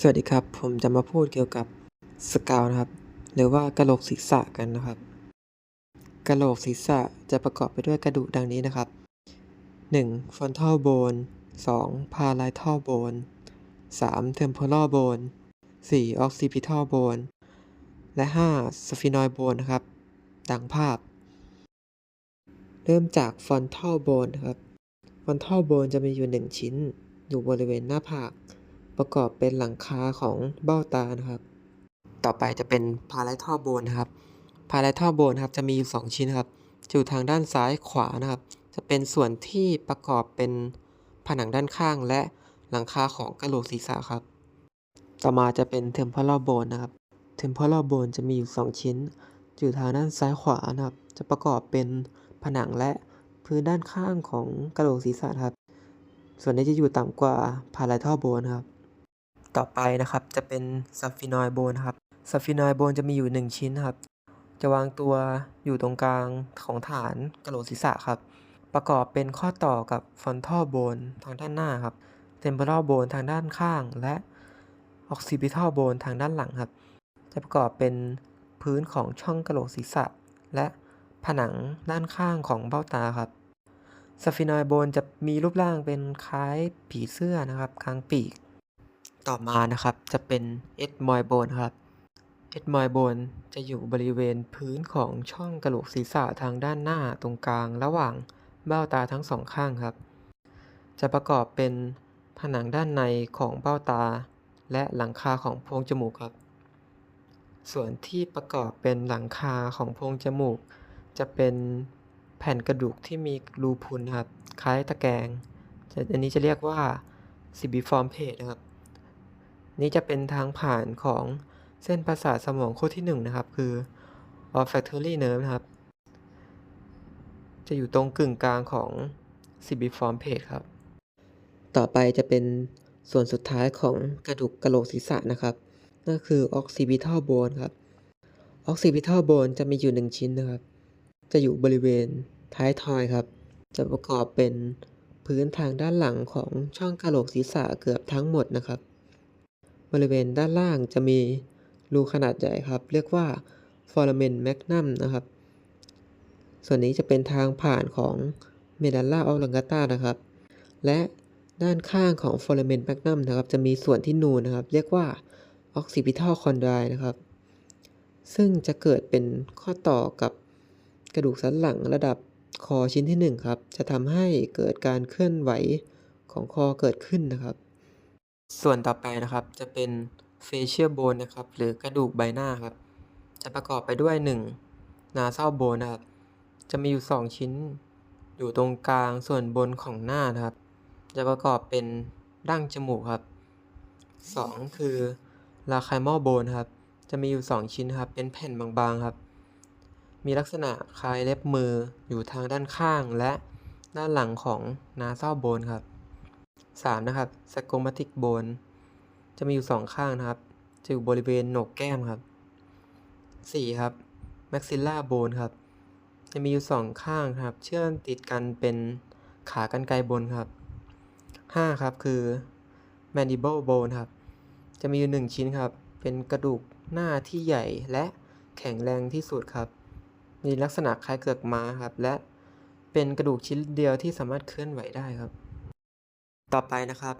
สวัสดีครับ ผมจะมาพูดเกี่ยวกับสกาวนะครับ หรือว่ากะโหลกศีรษะกันนะครับ กะโหลกศีรษะจะประกอบไปด้วยกระดูกดังนี้นะครับ 1. frontal bone 2. parietal bone 3. temporal bone 4. occipital bone และ 5. sphenoid bone นะครับ ดังภาพ เริ่มจาก frontal bone นะครับ frontal bone จะมีอยู่ 1 ชิ้น อยู่บริเวณหน้าผาก ประกอบเป็นหลังคาของเบ้าตานะครับ ต่อไปจะเป็น parietal bone นะครับ parietal bone ครับจะมีอยู่ 2 ชิ้นครับอยู่ทางด้านซ้ายขวานะครับ จะเป็นส่วนที่ประกอบเป็นผนังด้านข้างและหลังคาของกะโหลกศีรษะครับ ต่อมาจะเป็น temporal bone นะครับ temporal bone จะมีอยู่ 2 ชิ้น อยู่ทางด้านซ้ายขวานะครับ จะประกอบเป็นผนังและพื้นด้านข้างของกะโหลกศีรษะครับ ส่วนนี้จะอยู่ต่ำกว่า parietal bone นครับ ต่อไปนะครับ จะเป็น sphenoid bone นครับ sphenoid bone จะมีอยู่ 1 ชิ้นครับ จะวางตัวอยู่ตรงกลางของฐานกระโหลกศีรษะครับ ประกอบเป็นข้อต่อกับ frontal bone ทางด้านหน้าครับ temporal bone ทางด้านข้าง และ occipital bone ทางด้านหลังครับ จะประกอบเป็นพื้นของช่องกระโหลกศีรษะ และผนังด้านข้างของเบ้าตาครับสฟินอยโบนจะมีรูปร่างเป็นคล้ายผีเสื้อนะครับกลางปีก ต่อมานะครับจะเป็นเอ็ดมอยโบนครับเอ็ดมอยโบนจะอยู่บริเวณพื้นของช่องกระโหลกศีรษะทางด้านหน้าตรงกลาง ระหว่างเบ้าตาทั้งสองข้างครับ จะประกอบเป็นผนังด้านในของเบ้าตา และหลังคาของโพรงจมูกครับ ส่วนที่ประกอบเป็นหลังคาของโพรงจมูก จะเป็นแผ่นกระดูกที่มีรูพุนครับ คล้ายตะแกรงอันนี้จะเรียกว่า cibiform plate นะครับ นี่จะเป็นทางผ่านของเส้นประสาทสมองขั้วที่ 1 นะครับ คือ olfactory nerve นะครับ จะอยู่ตรงกึ่งกลางของ cibiform plate ครับ ต่อไปจะเป็นส่วนสุดท้ายของกระดูกกระโหลกศีรษะนะครับนั่นคือ occipital bone ครับ occipital bone จะมีอยู่ 1 ชิ้นนะครับ จะอยู่บริเวณท้ายทอยครับ จะประกอบเป็นพื้นทางด้านหลังของช่องกระโหลกศีรษะเกือบทั้งหมดนะครับ บริเวณด้านล่างจะมีรูขนาดใหญ่ครับ เรียกว่า foramen magnum นะครับ ส่วนนี้จะเป็นทางผ่านของ medulla oblongata นะครับ และด้านข้างของ foramen magnum นะครับ จะมีส่วนที่นูนนะครับ เรียกว่า occipital condyle นะครับ ซึ่งจะเกิดเป็นข้อต่อกับกระดูกสันหลังระดับคอชิ้นที่ 1 ครับ จะทำให้เกิดการเคลื่อนไหวของคอเกิดขึ้นนะครับ ส่วนต่อไปนะครับ จะเป็น facial bone นะครับ หรือกระดูกใบหน้าครับ จะประกอบไปด้วย 1 nasal bone นะครับ จะมีอยู่ 2 ชิ้น อยู่ตรงกลางส่วนบนของหน้านะครับ จะประกอบเป็นดั้งจมูกครับ 2 คือ lacrimal bone ครับ จะมีอยู่ 2 ชิ้นครับ เป็นแผ่นบางๆครับ มีลักษณะคล้ายเล็บมืออยู่ทางด้านข้างและด้านหลังของ nasal bone ครับ 3นะครับ zygomatic bone จะมีอยู่ 2 ข้างนะครับ จะอยู่บริเวณโหนกแก้มครับ 4 ครับ maxilla bone ครับ จะมีอยู่ 2 ข้างครับ เชื่อมติดกันเป็นขากรรไกรบนครับ 5 ครับคือ mandible bone ครับ จะมีอยู่ 1 ชิ้นครับ เป็นกระดูกหน้าที่ใหญ่และแข็งแรงที่สุดครับ มีลักษณะคล้ายเกือกม้าครับ และเป็นกระดูกชิ้นเดียวที่สามารถเคลื่อนไหวได้ครับ ต่อไปนะครับ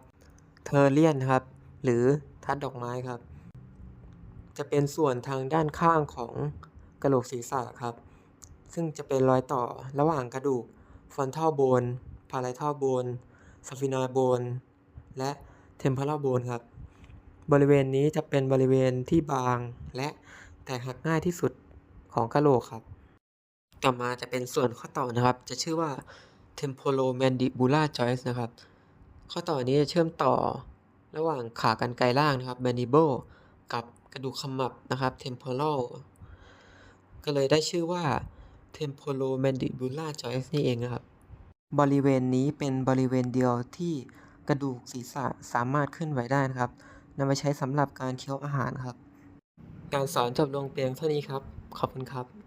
เทอร์เลียนครับ หรือทัดดอกไม้ครับ จะเป็นส่วนทางด้านข้างของกระโหลกศีรษะครับ ซึ่งจะเป็นรอยต่อระหว่างกระดูก frontal bone parietal bone sphenoid bone และ temporal bone ครับ บริเวณนี้จะเป็นบริเวณที่บางและแตกหักง่ายที่สุดของกระโหลกครับ ต่อมาจะเป็นส่วนข้อต่อนะครับ จะชื่อว่า temporomandibular joint นะครับ ข้อต่อนี้จะเชื่อมต่อระหว่างขากรรไกรล่างนะครับ mandible กับกระดูกขมับนะครับ temporal ก็เลยได้ชื่อว่า temporomandibular joint นี่เองนะครับ บริเวณนี้เป็นบริเวณเดียวที่กระดูกศีรษะสามารถเคลื่อนไหวได้นะครับนำไปใช้สำหรับการเคี้ยวอาหารครับ การสอนจบลงเพียงเท่านี้ครับ ขอบคุณครับ